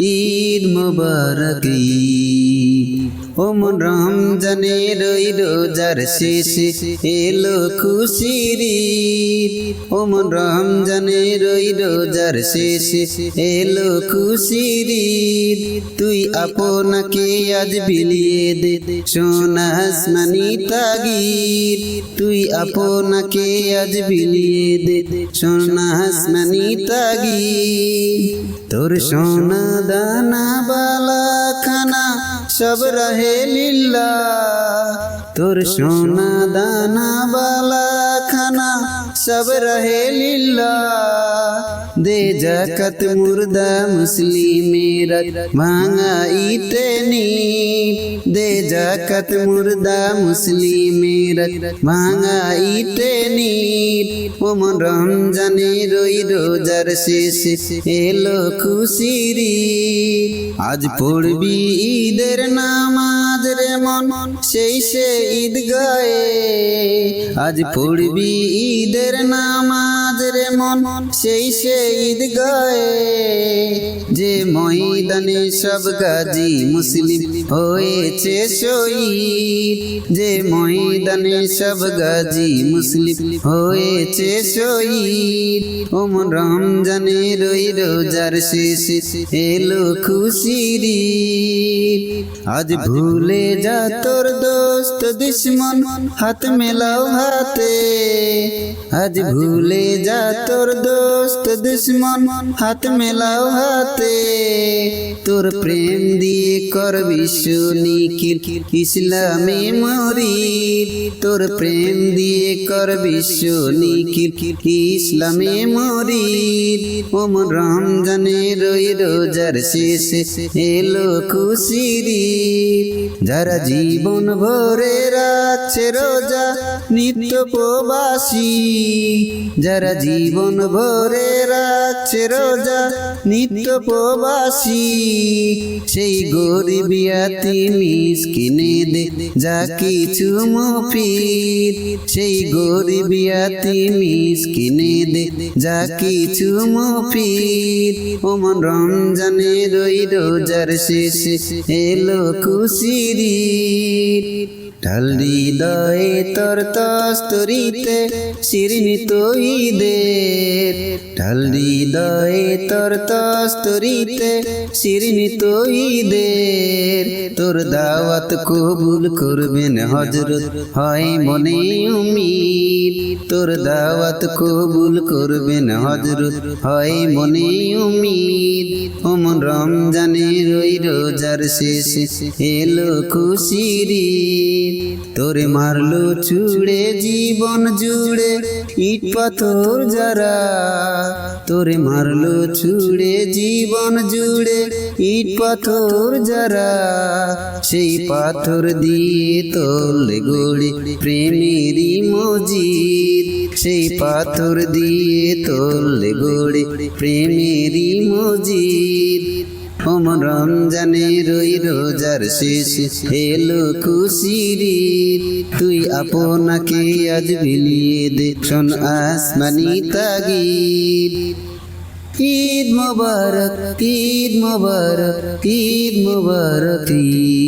ঈদ মুবারক মোবারক ওমন রমজানের ওই রোজার শেষে এলো খুশির ঈদ। ওমন রমজানের ওই রোজার শেষে এলো খুশির তুই আপনাকে আজ বিলিয়ে দে সোনা আসমানি তাগির তুই আপনাকে আজ বিলিয়ে দে সোনা আসমানি তাগির তোর সোনা দানা বালা খানা সব রহে লীলা। তোর সোনা দানা বালা খানা সব রহে লীলা। দে জাকাত মুর্দা মুসলিমের ভাঙা নি। দে জাকাত মুর্দা মুসলিমেরা ভাঙাইতে নি ওমন রমজানে রই রোজার শেষে এলো খুশির। আজ পড়বি ঈদের নামাজ রে মন, সেই সে ঈদ গায়ে আজ পড়বি ঈদের নামাজ মন সেই ঈদ গায়ে যে ময়দানে সব গাজী মুসলিম হয়েছে শহীদ। যে ময়দানে সব গাজী মুসলিম হয়েছে শহীদ। ওমন রমজানে রই রোজার শেষে এলো খুশির। আজ ভুলে যা তোর দোস্ত দুশ্মন, হাত মেলাও হাতে। আজ ভুলে যা তোর দোস্ত দুশ্মন হাত মেলাও হাতে। তোর প্রেম দিয়ে কর বিশ্ব নিখিল ইসলামে মরিদ। তোর প্রেম দিয়ে কর বিশ্ব নিখিল ইসলামে মরিদ। ওম রমজানে রই রোজার শেষে এলো খুশির। যারা জীবন ভরে রাখছে রোজা, নিত্য প্রবাসী। যারা জীবন ভরে রাখছে রোজা নিত্য প্রবাসী। সেই গরিবিয়াতি মিসকিনে দে যা কিছু মফির সেই গরিবিয়াতি মিসকিনে দে যা কিছু মফির ওমন রমজানে রই রোজার শেষে এলো খুশির। ঢাল হৃদয়ে তোর তস্তরিতে শিরনিত ঈদের ঢাল হৃদয়ে তোর তস্তরিতে শিরনিত ঈদের। তোর দাওয়াত কবুল করবেন হজরত হয় মনে উমিদ তোর দাওয়াত কবুল করবেন হজরত হয় মনে উমিদ ওমন রমজানে রই রোজার শেষে এলো খুশির। তোরে মারলো চুড়ে, জীবন জুড়ে ইট পাথর যারা তোরে মারলো ছুড়ে, জীবন জুড়ে ইট পাথর যারা, সেই পাথর দিয়ে তোলে গড়ি প্রেমেরই মজিদ সেই পাথর দিয়ে তোলে গড়ি প্রেমেরই মজিদ ওম রমজানে রই রোজার শেষ। এলো খুশির তুই আপনাকে আজ বিলিয়ে দে শোন আসমানি তাগির ঈদ মোবারক ঈদ মোবারক ঈদ মোবারক, ঈদ